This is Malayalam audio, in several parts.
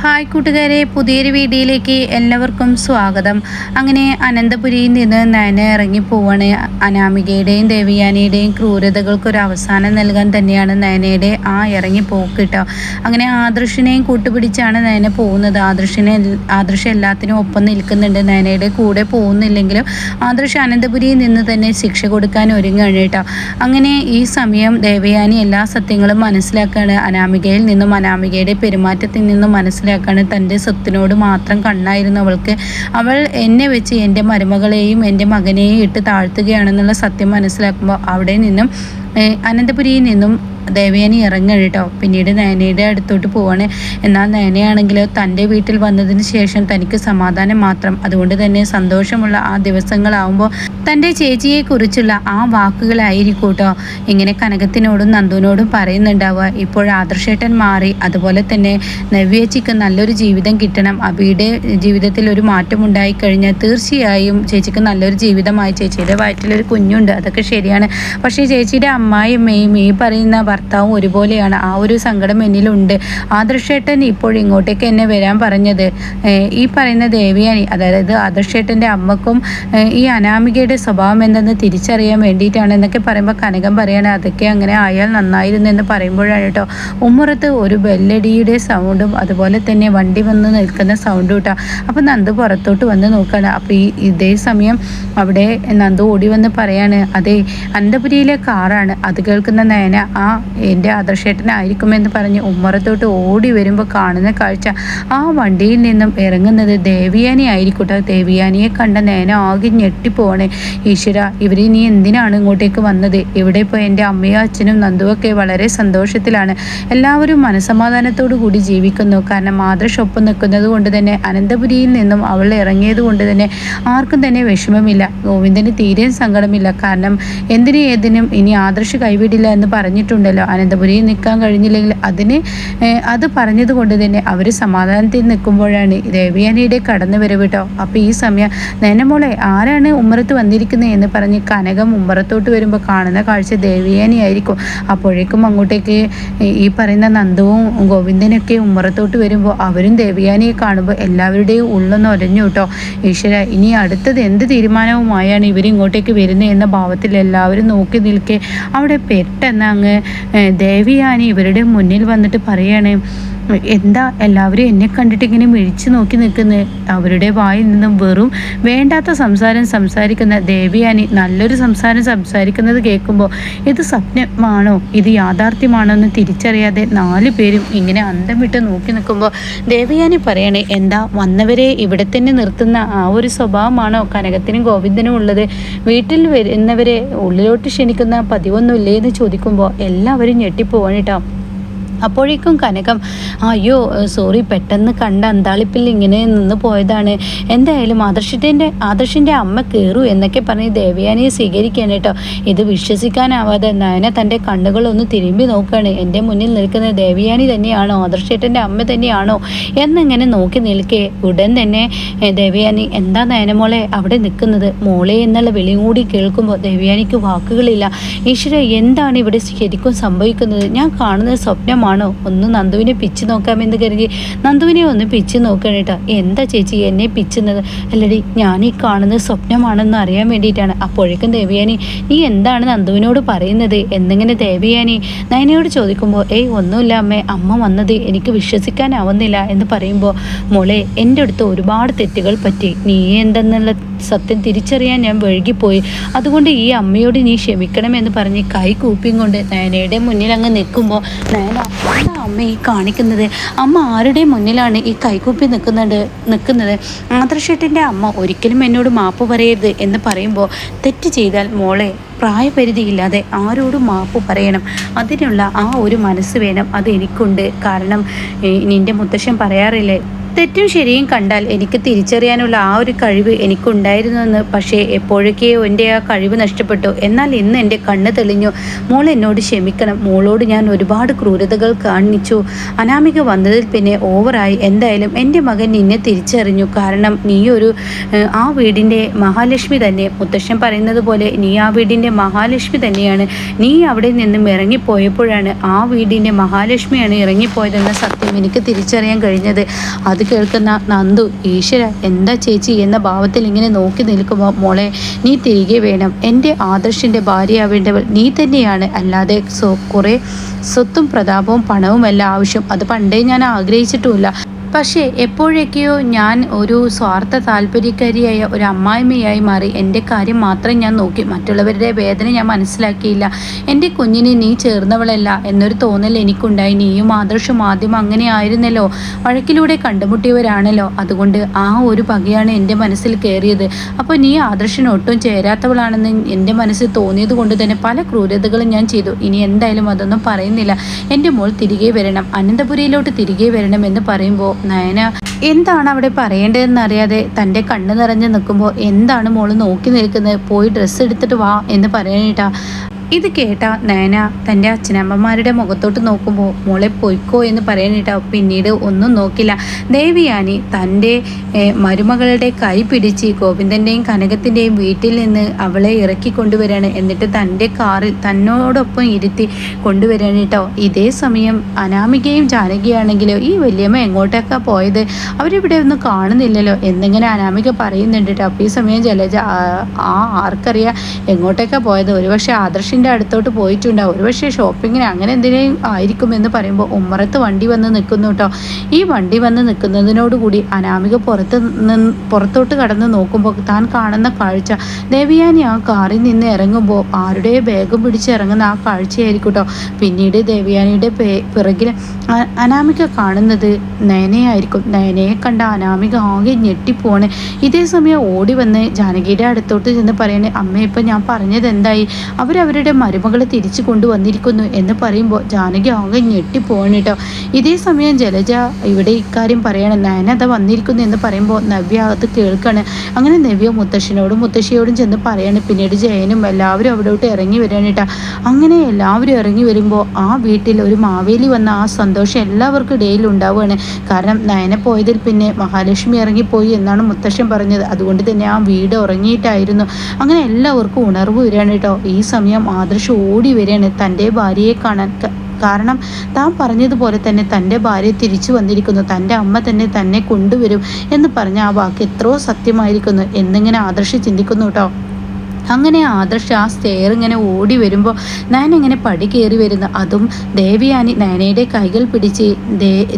ഹായ് കൂട്ടുകാരെ പുതിയൊരു വീഡിയോയിലേക്ക് എല്ലാവർക്കും സ്വാഗതം. അങ്ങനെ അനന്തപുരിയിൽ നിന്ന് നയന ഇറങ്ങി പോവാണ്. അനാമികയുടെയും ദേവിയാനിയുടെയും ക്രൂരതകൾക്ക് ഒരു അവസാനം നൽകാൻ തന്നെയാണ് നയനയുടെ ആ ഇറങ്ങി കേട്ടോ അങ്ങനെ ആദർശിനെയും കൂട്ടുപിടിച്ചാണ് നയന പോകുന്നത്. ആദർശിനെ ആദർശ് എല്ലാത്തിനും ഒപ്പം നിൽക്കുന്നുണ്ട്. നയനയുടെ കൂടെ പോകുന്നില്ലെങ്കിലും ആദർശ് അനന്തപുരിയിൽ നിന്ന് തന്നെ ശിക്ഷ കൊടുക്കാൻ ഒരുങ്ങുകയാണ് കേട്ടോ അങ്ങനെ ഈ സമയം ദേവയാനി എല്ലാ സത്യങ്ങളും മനസ്സിലാക്കുകയാണ് അനാമികയിൽ നിന്നും അനാമികയുടെ പെരുമാറ്റത്തിൽ നിന്നും മനസ്സിലാക്കുകയാണ് തന്റെ സ്വത്തിനോട് മാത്രം കണ്ണായിരുന്നു അവൾക്ക് അവൾ എന്നെ വെച്ച് എന്റെ മരുമകളെയും എന്റെ മകനെയും ഇട്ട് താഴ്ത്തുകയാണെന്നുള്ള സത്യം മനസ്സിലാക്കുമ്പോൾ അവിടെ നിന്നും അനന്തപുരിയിൽ നിന്നും ദേവയാനി ഇറങ്ങുക കേട്ടോ പിന്നീട് നയനയുടെ അടുത്തോട്ട് പോവാണ്. എന്നാൽ നയനയാണെങ്കിൽ തന്റെ വീട്ടിൽ വന്നതിന് ശേഷം തനിക്ക് സമാധാനം മാത്രം. അതുകൊണ്ട് തന്നെ സന്തോഷമുള്ള ആ ദിവസങ്ങളാവുമ്പോൾ തന്റെ ചേച്ചിയെ കുറിച്ചുള്ള ആ വാക്കുകളായിരിക്കും കേട്ടോ ഇങ്ങനെ കനകത്തിനോടും നന്ദുവിനോടും പറയുന്നുണ്ടാവുക. ഇപ്പോൾ ആദർശേട്ടൻ മാറി. അതുപോലെ തന്നെ നവ്യേച്ചിക്ക് നല്ലൊരു ജീവിതം കിട്ടണം. അബിയുടെ ജീവിതത്തിൽ ഒരു മാറ്റം ഉണ്ടായി കഴിഞ്ഞാൽ തീർച്ചയായും ചേച്ചിക്ക് നല്ലൊരു ജീവിതമായി ചേച്ചിയുടെ വയറ്റിലൊരു കുഞ്ഞുണ്ട്. അതൊക്കെ ശരിയാണ്. പക്ഷേ ചേച്ചിയുടെ അമ്മായിയമ്മയും ഈ പറയുന്ന ഭർത്താവും ഒരുപോലെയാണ്. ആ ഒരു സങ്കടം എന്നിലുണ്ട്. ആദർശേട്ടൻ ഇപ്പോൾ ഇങ്ങോട്ടേക്ക് എന്നെ വരാൻ പറഞ്ഞത് ഈ പറയുന്ന ദേവിയാനി അതായത് ആദർശേട്ടന്റെ അമ്മക്കും ഈ അനാമികയുടെ സ്വഭാവം എന്തെന്ന് തിരിച്ചറിയാൻ വേണ്ടിയിട്ടാണ് എന്നൊക്കെ പറയുമ്പോൾ കനകം പറയാണ് അതൊക്കെ അങ്ങനെ ആയാൽ നന്നായിരുന്നു എന്ന് പറയുമ്പോഴാണ് കേട്ടോ. ഉമ്മറത്ത് ഒരു ബെല്ലടിയുടെ സൗണ്ടും അതുപോലെ തന്നെ വണ്ടി വന്ന് നിൽക്കുന്ന സൗണ്ടും കേട്ടോ. അപ്പം നന്ദു പുറത്തോട്ട് വന്ന് നോക്കുകയാണ് അപ്പോൾ ഈ ഇതേ സമയം അവിടെ നന്ദു ഓടി വന്ന് പറയാണ് അതെ അനന്തപുരിയിലെ കാറാണ്. അത് കേൾക്കുന്ന നയന ആ എന്റെ ആദർശേട്ടനായിരിക്കുമെന്ന് പറഞ്ഞ് ഉമ്മറത്തോട്ട് ഓടി വരുമ്പോൾ കാണുന്ന കാഴ്ച. ആ വണ്ടിയിൽ നിന്നും ഇറങ്ങുന്നത് ദേവിയാനി ആയിരിക്കട്ടെ. ദേവിയാനിയെ കണ്ട നേന ആകെ ഞെട്ടിപ്പോണേ ഈശ്വര ഇവർ ഇനി എന്തിനാണ് ഇങ്ങോട്ടേക്ക് വന്നത്? ഇവിടെ ഇപ്പോൾ എന്റെ അമ്മയും അച്ഛനും നന്ദുവൊക്കെ വളരെ സന്തോഷത്തിലാണ്. എല്ലാവരും മനസമാധാനത്തോടു കൂടി ജീവിക്കുന്നു. കാരണം മാതൃഷൊപ്പം നിൽക്കുന്നത് കൊണ്ട് തന്നെ അനന്തപുരിയിൽ നിന്നും അവൾ ഇറങ്ങിയത് കൊണ്ട് തന്നെ ആർക്കും തന്നെ വിഷമമില്ല. ഗോവിന്ദന് തീരെ സങ്കടമില്ല. കാരണം എന്തിനും ഏതിനും ഇനി ആദർശ് കൈവിടില്ല എന്ന് പറഞ്ഞിട്ടുണ്ടല്ലോ അനന്തപുരിയിൽ നിൽക്കാൻ കഴിഞ്ഞില്ലെങ്കിൽ അതിന് അത് പറഞ്ഞത് കൊണ്ട് തന്നെ അവർ സമാധാനത്തിൽ നിൽക്കുമ്പോഴാണ് ദേവിയാനിയുടെ കടന്നു വരവ് കേട്ടോ. അപ്പോൾ ഈ സമയം നനമോളെ ആരാണ് ഉമ്മറത്ത് വന്നിരിക്കുന്നത് എന്ന് പറഞ്ഞ് കനകം ഉമ്മറത്തോട്ട് വരുമ്പോൾ കാണുന്ന കാഴ്ച ദേവിയാനി ആയിരിക്കും അപ്പോഴേക്കും അങ്ങോട്ടേക്ക് ഈ- പറയുന്ന നന്ദുവും ഗോവിന്ദനൊക്കെ ഉമ്മറത്തോട്ട് വരുമ്പോൾ അവരും ദേവിയാനിയെ കാണുമ്പോൾ എല്ലാവരുടെയും ഉള്ളൊന്ന് ഒരഞ്ഞു കേട്ടോ. ഈശ്വര ഇനി അടുത്തത് എന്ത് തീരുമാനവുമായാണ് ഇവർ ഇങ്ങോട്ടേക്ക് വരുന്നത് എന്ന ഭാവത്തിൽ എല്ലാവരും നോക്കി നിൽക്കെ അവിടെ പെട്ടെന്ന് അങ്ങ് ദേവിയാനി ഇവരുടെ മുന്നിൽ വന്നിട്ട് പറയാണ് എന്താ എല്ലാവരും എന്നെ കണ്ടിട്ട് ഇങ്ങനെ മിഴിച്ചു നോക്കി നിൽക്കുന്നത് അവരുടെ വായിൽ നിന്നും വെറും വേണ്ടാത്ത സംസാരം സംസാരിക്കുന്ന ദേവിയാനി നല്ലൊരു സംസാരം സംസാരിക്കുന്നത് കേൾക്കുമ്പോൾ ഇത് സ്വപ്നമാണോ ഇത് യാഥാർത്ഥ്യമാണോ എന്ന് തിരിച്ചറിയാതെ നാല് പേരും ഇങ്ങനെ അന്തം വിട്ട് നോക്കി നിൽക്കുമ്പോൾ ദേവിയാനി പറയണേ എന്താ വന്നവരെ ഇവിടെ തന്നെ നിർത്തുന്ന ആ ഒരു സ്വഭാവമാണോ? കനകത്തിനും ഗോവിന്ദനും ഉള്ളത്. വീട്ടിൽ വരുന്നവരെ ഉള്ളിലോട്ട് ക്ഷണിക്കുന്ന പതിവൊന്നുമില്ലേ? എന്ന് ചോദിക്കുമ്പോൾ എല്ലാവരും ഞെട്ടിപ്പോവാണ് കേട്ടോ. അപ്പോഴേക്കും കനകം അയ്യോ സോറി പെട്ടെന്ന് കണ്ട അന്താളിപ്പിൽ ഇങ്ങനെ നിന്ന് പോയതാണ്. എന്തായാലും ആദർശത്തിന്റെ ആദർശിന്റെ അമ്മ കയറൂ എന്നൊക്കെ പറഞ്ഞ് ദേവയാനിയെ സ്വീകരിക്കുകയാണ് കേട്ടോ. ഇത് വിശ്വസിക്കാനാവാതെ നയന തന്റെ കണ്ണുകളൊന്ന് തിരുമ്പി നോക്കുകയാണ്. എന്റെ മുന്നിൽ നിൽക്കുന്ന ദേവയാനി തന്നെയാണോ? ആദർശേട്ടന്റെ അമ്മ തന്നെയാണോ? എന്നിങ്ങനെ നോക്കി നിൽക്കേ. ഉടൻ തന്നെ ദേവയാനി എന്താ നയനമോളെ അവിടെ നിൽക്കുന്നത്? മോളെ എന്നുള്ള വിളിയും കൂടി കേൾക്കുമ്പോൾ ദേവയാനിക്ക് വാക്കുകളില്ല. ഈശ്വര എന്താണ് ഇവിടെ ശരിക്കും സംഭവിക്കുന്നത്? ഞാൻ കാണുന്നത് സ്വപ്നമാണോ ഒന്ന് നന്ദുവിനെ പിച്ച് നോക്കാമെന്ന് കരുതി. നന്ദുവിനെ ഒന്ന് പിച്ച് നോക്കണം കേട്ടോ എന്താ ചേച്ചി എന്നെ പിച്ചുന്നത്? അല്ലടി ഞാൻ ഈ കാണുന്നത് സ്വപ്നമാണെന്ന് അറിയാൻ വേണ്ടിയിട്ടാണ്. അപ്പോഴേക്കും ദേവിയാനി നീ എന്താണ് നന്ദുവിനോട് പറയുന്നത്? എന്നിങ്ങനെ ദേവിയാനി? നയനയോട് ചോദിക്കുമ്പോൾ ഏയ് ഒന്നുമില്ല അമ്മേ. അമ്മ വന്നത് എനിക്ക് വിശ്വസിക്കാനാവുന്നില്ല. എന്ന് പറയുമ്പോൾ മോളെ എന്റെ അടുത്ത് ഒരുപാട് തെറ്റുകൾ പറ്റി. നീ എന്തെന്നുള്ള സത്യം തിരിച്ചറിയാൻ ഞാൻ വഴുകിപ്പോയി. അതുകൊണ്ട് ഈ അമ്മയോട് നീ ക്ഷമിക്കണമെന്ന് പറഞ്ഞ് കൈ കൂപ്പിയും കൊണ്ട് നയനയുടെ മുന്നിൽ അങ്ങ് നിൽക്കുമ്പോൾ നയന അമ്മ ഈ കാണിക്കുന്നത്. അമ്മ ആരുടെ മുന്നിലാണ് ഈ കൈകൂപ്പി നിൽക്കുന്നുണ്ട് നിൽക്കുന്നത്? ആദർശേട്ടന്റെ അമ്മ ഒരിക്കലും എന്നോട് മാപ്പ് പറയരുത് എന്ന് പറയുമ്പോൾ തെറ്റ് ചെയ്താൽ മോളെ പ്രായപരിധിയില്ലാതെ ആരോടും മാപ്പ് പറയണം. അതിനുള്ള ആ ഒരു മനസ്സ് വേണം. അത് എനിക്കുണ്ട്. കാരണം നിന്റെ മുത്തശ്ശൻ പറയാറില്ലേ തെറ്റും ശരിയും കണ്ടാൽ എനിക്ക് തിരിച്ചറിയാനുള്ള ആ ഒരു കഴിവ് എനിക്കുണ്ടായിരുന്നുവെന്ന് പക്ഷേ എപ്പോഴൊക്കെയോ എന്റെ ആ കഴിവ് നഷ്ടപ്പെട്ടു. എന്നാൽ ഇന്ന് എന്റെ കണ്ണ് തെളിഞ്ഞു. മോൾ എന്നോട് ക്ഷമിക്കണം. മോളോട് ഞാൻ ഒരുപാട് ക്രൂരതകൾ കാണിച്ചു. അനാമിക വന്നതിൽ പിന്നെ ഓവറായി. എന്തായാലും എന്റെ മകൻ നിന്നെ തിരിച്ചറിഞ്ഞു. കാരണം നീയൊരു ആ വീടിന്റെ മഹാലക്ഷ്മി തന്നെ. മുത്തശ്ശൻ പറയുന്നത് പോലെ നീ ആ വീടിന്റെ മഹാലക്ഷ്മി തന്നെയാണ്. നീ അവിടെ നിന്നും ഇറങ്ങിപ്പോയപ്പോഴാണ് ആ വീടിന്റെ മഹാലക്ഷ്മിയാണ് ഇറങ്ങിപ്പോയതെന്ന സത്യം എനിക്ക് തിരിച്ചറിയാൻ കഴിഞ്ഞത്. അത് കേൾക്കുന്ന നന്ദു ഈശ്വര എന്താ ചേച്ചി എന്ന ഭാവത്തിൽ ഇങ്ങനെ നോക്കി നിൽക്കുമ്പോൾ മോളെ? നീ തിരികെ വേണം. എന്റെ ആദർശിന്റെ ഭാര്യയാവേണ്ടവൾ നീ തന്നെയാണ്. അല്ലാതെ കുറേ സ്വത്തും പ്രതാപവും പണവുമല്ല ആവശ്യം. അത് പണ്ടേ ഞാൻ ആഗ്രഹിച്ചിട്ടുമില്ല. പക്ഷേ എപ്പോഴൊക്കെയോ ഞാൻ ഒരു സ്വാർത്ഥ താല്പര്യക്കാരിയായ ഒരു അമ്മായിമ്മയായി മാറി. എന്റെ കാര്യം മാത്രം ഞാൻ നോക്കി. മറ്റുള്ളവരുടെ വേദന ഞാൻ മനസ്സിലാക്കിയില്ല. എന്റെ കുഞ്ഞിനെ നീ ചേർന്നവളല്ല എന്നൊരു തോന്നൽ എനിക്കുണ്ടായി. നീയും ആദർശം ആദ്യം അങ്ങനെ ആയിരുന്നല്ലോ. വഴക്കിലൂടെ കണ്ടുമുട്ടിയവരാണല്ലോ. അതുകൊണ്ട് ആ ഒരു പകയാണ് എന്റെ മനസ്സിൽ കയറിയത്. അപ്പോൾ നീ ആദർശന ഒട്ടും ചേരാത്തവളാണെന്ന് എന്റെ മനസ്സിൽ തോന്നിയത് കൊണ്ട് തന്നെ പല ക്രൂരതകളും ഞാൻ ചെയ്തു. ഇനി എന്തായാലും അതൊന്നും പറയുന്നില്ല. എന്റെ മോൾ തിരികെ വരണം. അനന്തപുരിയിലോട്ട് തിരികെ വരണം എന്ന് പറയുമ്പോൾ നയന എന്താണ് അവിടെ പറയേണ്ടതെന്ന് അറിയാതെ തന്റെ കണ്ണ് നിറഞ്ഞ് നിൽക്കുമ്പോൾ എന്താണ് മോൾ നോക്കി നിൽക്കുന്നത്? പോയി ഡ്രസ്സ് എടുത്തിട്ട് വാ എന്ന് പറയാനിട്ടാ ഇത് കേട്ട നയന തന്റെ അച്ഛനമ്മമാരുടെ മുഖത്തോട്ട് നോക്കുമ്പോൾ മോളെ പൊയ്ക്കോ എന്ന് പറയാനിട്ട പിന്നീട് ഒന്നും നോക്കില്ല. ദേവിയാനി തന്റെ മരുമകളുടെ കൈ പിടിച്ച് ഗോവിന്ദന്റെയും കനകത്തിന്റെയും വീട്ടിൽ നിന്ന് അവളെ ഇറക്കി കൊണ്ടുവരാണ്. എന്നിട്ട് തന്റെ കാറിൽ തന്നോടൊപ്പം ഇരുത്തി കൊണ്ടുവരാനിട്ടോ. ഇതേ സമയം അനാമികയും ജാനകിയാണെങ്കിലോ ഈ വല്യമ്മ എങ്ങോട്ടൊക്കെ പോയത്? അവരിവിടെ ഒന്നും കാണുന്നില്ലല്ലോ എന്നിങ്ങനെ അനാമിക പറയുന്നുണ്ട് കേട്ടോ അപ്പോൾ ഈ സമയം ജലജ ആ- ആർക്കറിയാം എങ്ങോട്ടൊക്കെ പോയത്? ഒരുപക്ഷെ ആദർശിന്റെ അടുത്തോട്ട് പോയിട്ടുണ്ടാവും. ഒരുപക്ഷെ ഷോപ്പിങ്ങിന് അങ്ങനെ എന്തിനേയും ആയിരിക്കും എന്ന് പറയുമ്പോൾ ഉമ്മറത്ത് വണ്ടി വന്ന് നിൽക്കുന്നു കേട്ടോ ഈ വണ്ടി വന്ന് നിൽക്കുന്നതിനോടുകൂടി അനാമിക പുറത്ത് നിന്ന് പുറത്തോട്ട് കടന്ന് നോക്കുമ്പോൾ താൻ കാണുന്ന കാഴ്ച. ദേവിയാനി ആ കാറിൽ നിന്ന് ഇറങ്ങുമ്പോൾ ആരുടെ ബാഗും പിടിച്ച് ഇറങ്ങുന്ന ആ കാഴ്ചയായിരിക്കും കേട്ടോ പിന്നീട് ദേവിയാനിയുടെ പിറകിൽ അനാമിക കാണുന്നത് നയനയായിരിക്കും. നയനയെ കണ്ട അനാമിക ആകെ ഞെട്ടിപ്പോണ്. ഇതേ സമയം ഓടി വന്ന് ജാനകിയുടെ അടുത്തോട്ട് ചെന്ന് പറയണേ അമ്മ ഇപ്പം ഞാൻ പറഞ്ഞത് എന്തായി? അവരവരുടെ മരുമകളെ തിരിച്ചു കൊണ്ടുവന്നിരിക്കുന്നു എന്ന് പറയുമ്പോൾ ജാനകി ആകെ ഞെട്ടിപ്പോവാണ് കേട്ടോ. ഇതേ സമയം ജലജ ഇവിടെ ഇക്കാര്യം പറയണം നയനത വന്നിരിക്കുന്നു എന്ന് പറയുമ്പോൾ നവ്യ അത് കേൾക്കാണ്. അങ്ങനെ നവ്യ മുത്തശ്ശനോടും മുത്തശ്ശിയോടും ചെന്ന് പറയാണ് പിന്നീട് ജയനും എല്ലാവരും അവിടോട്ട് ഇറങ്ങി വരികയാണ് കേട്ടോ. അങ്ങനെ എല്ലാവരും ഇറങ്ങി വരുമ്പോൾ ആ വീട്ടിൽ ഒരു മാവേലി വന്ന ആ സന്തോഷം എല്ലാവർക്കും ഇടയിൽ ഉണ്ടാവുകയാണ്. കാരണം നയന പോയതിൽ പിന്നെ മഹാലക്ഷ്മി ഇറങ്ങിപ്പോയി എന്നാണ് മുത്തശ്ശൻ പറഞ്ഞത്. അതുകൊണ്ട് തന്നെ ആ വീട് ഉറങ്ങിയിട്ടായിരുന്നു. അങ്ങനെ എല്ലാവർക്കും ഉണർവ് വരികയാണ് കേട്ടോ. ഈ സമയം ആദർശ് ഓടി വരികയാണ് തന്റെ ഭാര്യയെ കാണാൻ. കാരണം താൻ പറഞ്ഞതുപോലെ തന്നെ തന്റെ ഭാര്യ തിരിച്ചു വന്നിരിക്കുന്നു. തന്റെ അമ്മ തന്നെ തന്നെ കൊണ്ടുവരും എന്ന് പറഞ്ഞ ആ വാക്ക് എത്രയോ സത്യമായിരിക്കുന്നു. എന്നിങ്ങനെ ആദർശ് ചിന്തിക്കുന്നു കേട്ടോ. അങ്ങനെ ആദർശ് ആ സ്റ്റെയർ ഇങ്ങനെ ഓടി വരുമ്പോൾ നയനിങ്ങനെ പടി കയറി വരുന്നു. അതും ദേവിയാനി നയനയുടെ കൈകൾ പിടിച്ച്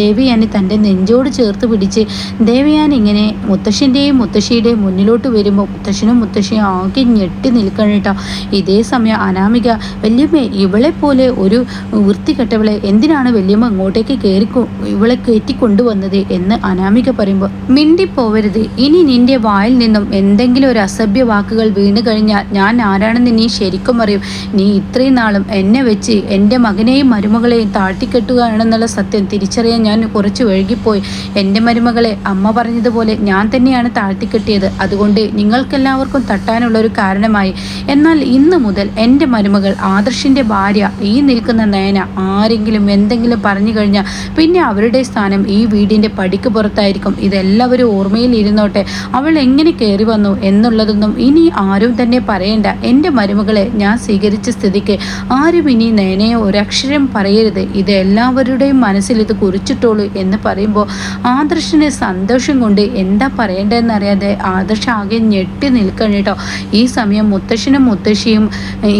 ദേവിയാനി തന്റെ നെഞ്ചോട് ചേർത്ത് പിടിച്ച് ദേവിയാനി ഇങ്ങനെ മുത്തശ്ശന്റെയും മുത്തശ്ശിയുടെയും മുന്നിലോട്ട് വരുമ്പോൾ മുത്തശ്ശനും മുത്തശ്ശിയും ആകെ ഞെട്ടി നിൽക്കണം കേട്ടോ. ഇതേ സമയം അനാമിക വല്യമ്മ ഇവളെ പോലെ ഒരു വൃത്തികെട്ടവളെ എന്തിനാണ് വല്യമ്മ ഇങ്ങോട്ടേക്ക് കയറി ഇവളെ കയറ്റി കൊണ്ടുവന്നത്? എന്ന് അനാമിക പറയുമ്പോൾ മിണ്ടിപ്പോവരുത്. ഇനി നിന്റെ വായിൽ നിന്നും എന്തെങ്കിലും ഒരു അസഭ്യ വാക്കുകൾ വീണ് കഴിഞ്ഞാൽ ഞാൻ ആരാണെന്ന് നീ ശരിക്കും അറിയും. നീ ഇത്രയും നാളും എന്നെ വെച്ച് എന്റെ മകനെയും മരുമകളെയും താഴ്ത്തിക്കെട്ടുകയാണെന്നുള്ള സത്യം തിരിച്ചറിയാൻ ഞാൻ കുറച്ച് വഴുകിപ്പോയി എന്റെ മരുമകളെ അമ്മ പറഞ്ഞതുപോലെ ഞാൻ തന്നെയാണ് താഴ്ത്തിക്കെട്ടിയത്. അതുകൊണ്ട് നിങ്ങൾക്കെല്ലാവർക്കും തട്ടാനുള്ള ഒരു കാരണമായി. എന്നാൽ ഇന്ന് മുതൽ എന്റെ മരുമകൾ ആദർശിന്റെ ഭാര്യ ഈ നിൽക്കുന്ന നയന ആരെങ്കിലും എന്തെങ്കിലും പറഞ്ഞു കഴിഞ്ഞാൽ പിന്നെ അവരുടെ സ്ഥാനം ഈ വീടിന്റെ പടിക്ക് പുറത്തായിരിക്കും. ഇതെല്ലാവരും ഓർമ്മയിൽ ഇരുന്നോട്ടെ അവൾ എങ്ങനെ കയറി വന്നു എന്നുള്ളതൊന്നും ഇനി ആരും തന്നെ പറയണ്ട. എന്റെ മരുമകളെ ഞാൻ സ്വീകരിച്ച സ്ഥിതിക്ക് ആരും ഇനി നയനയെ ഒരക്ഷരം പറയരുത്. ഇത് എല്ലാവരുടെയും മനസ്സിൽ ഇത് കുറിച്ചിട്ടുള്ളൂ എന്ന് പറയുമ്പോൾ ആദർശന് സന്തോഷം കൊണ്ട് എന്താ പറയേണ്ടതെന്നറിയാതെ ആദർശ ആകെ ഞെട്ടി നിൽക്കണം കേട്ടോ. ഈ സമയം മുത്തശ്ശനും മുത്തശ്ശിയും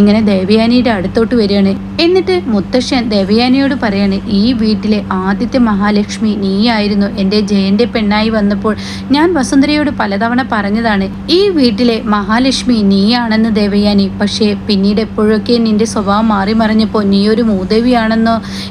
ഇങ്ങനെ ദേവയാനിയുടെ അടുത്തോട്ട് വരികയാണ്. എന്നിട്ട് മുത്തശ്ശൻ ദേവയാനിയോട് പറയാണ് ഈ വീട്ടിലെ ആദ്യത്തെ മഹാലക്ഷ്മി നീയായിരുന്നു. എന്റെ ജയന്റെ പെണ്ണായി വന്നപ്പോൾ ഞാൻ വസുന്ധരയോട് പലതവണ പറഞ്ഞതാണ് ഈ വീട്ടിലെ മഹാലക്ഷ്മി നീയാണെന്ന് ദേവയാനി. പക്ഷേ പിന്നീട് എപ്പോഴൊക്കെ നിന്റെ സ്വഭാവം മാറി മറിഞ്ഞപ്പോൾ നീ ഒരു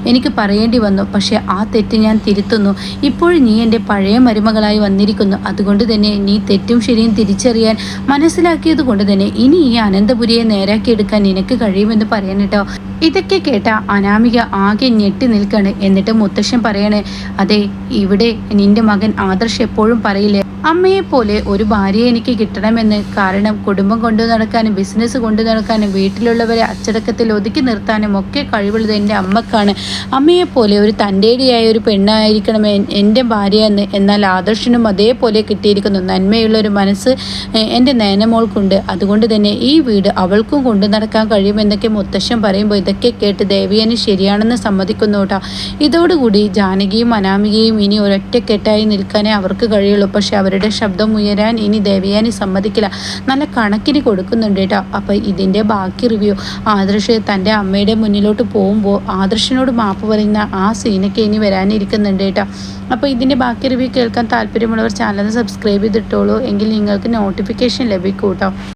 എനിക്ക് പറയേണ്ടി വന്നു. പക്ഷേ ആ തെറ്റ് ഞാൻ തിരുത്തുന്നു. ഇപ്പോൾ നീ എന്റെ പഴയ മരുമകളായി വന്നിരിക്കുന്നു. അതുകൊണ്ട് തന്നെ നീ തെറ്റും ശരിയും തിരിച്ചറിയാൻ മനസ്സിലാക്കിയത് കൊണ്ട് തന്നെ ഇനി ഈ അനന്തപുരിയെ നേരാക്കിയെടുക്കാൻ നിനക്ക് കഴിയുമെന്ന് പറയാൻ കേട്ടോ ഇതൊക്കെ കേട്ട അനാമിക ആകെ ഞെട്ടി നിൽക്കാണ്. എന്നിട്ട് മുത്തശ്ശൻ പറയണേ അതെ ഇവിടെ നിന്റെ മകൻ ആദർശ് എപ്പോഴും പറയില്ലേ? അമ്മയെ പോലെ ഒരു ഭാര്യയെ എനിക്ക് കിട്ടണമെന്ന് കാരണം കുടുംബം കൊണ്ടു നടക്കാനും ബിസിനസ് കൊണ്ടു നടക്കാനും വീട്ടിലുള്ളവരെ അച്ചടക്കത്തിൽ ഒതുക്കി നിർത്താനും ഒക്കെ കഴിവുള്ളത് എന്റെ അമ്മക്കാണ്. അമ്മയെപ്പോലെ ഒരു തന്റെടിയായ ഒരു പെണ്ണായിരിക്കണം എന്റെ ഭാര്യ എന്ന് എന്നാൽ ആദർശനും അതേപോലെ കിട്ടിയിരിക്കുന്നു. നന്മയുള്ള ഒരു മനസ്സ് എന്റെ നയനമോൾക്കുണ്ട്. അതുകൊണ്ട് തന്നെ ഈ വീട് അവൾക്കും കൊണ്ടു നടക്കാൻ കഴിയുമെന്നൊക്കെ മുത്തശ്ശൻ പറയുമ്പോൾ ഇതൊക്കെ കേട്ട് ദേവിയന് ശരിയാണെന്ന് സമ്മതിക്കുന്നു കേട്ടോ ഇതോടുകൂടി ജാനകിയും അനാമികയും ഇനി ഒരൊറ്റക്കെട്ടായി നിൽക്കാനേ അവർക്ക് കഴിയുള്ളൂ. പക്ഷെ അവരുടെ ശബ്ദം ഉയരാൻ ഇനി ദേവിയാനി സമ്മതിക്കില്ല. നല്ല കണക്കിന് കൊടുക്കുന്നുണ്ട് കേട്ടോ. അപ്പോൾ ഇതിന്റെ ബാക്കി റിവ്യൂ ആദർശ് തന്റെ അമ്മയുടെ മുന്നിലോട്ട് പോകുമ്പോൾ ആദർശിനോട് മാപ്പ് പറയുന്ന ആ സീനൊക്കെ ഇനി വരാനിരിക്കുന്നുണ്ട് കേട്ടോ. അപ്പോൾ ഇതിന്റെ ബാക്കി റിവ്യൂ കേൾക്കാൻ താല്പര്യമുള്ളവർ ചാനൽ സബ്സ്ക്രൈബ് ചെയ്തിട്ടോളൂ. എങ്കിൽ നിങ്ങൾക്ക് നോട്ടിഫിക്കേഷൻ ലഭിക്കും കേട്ടോ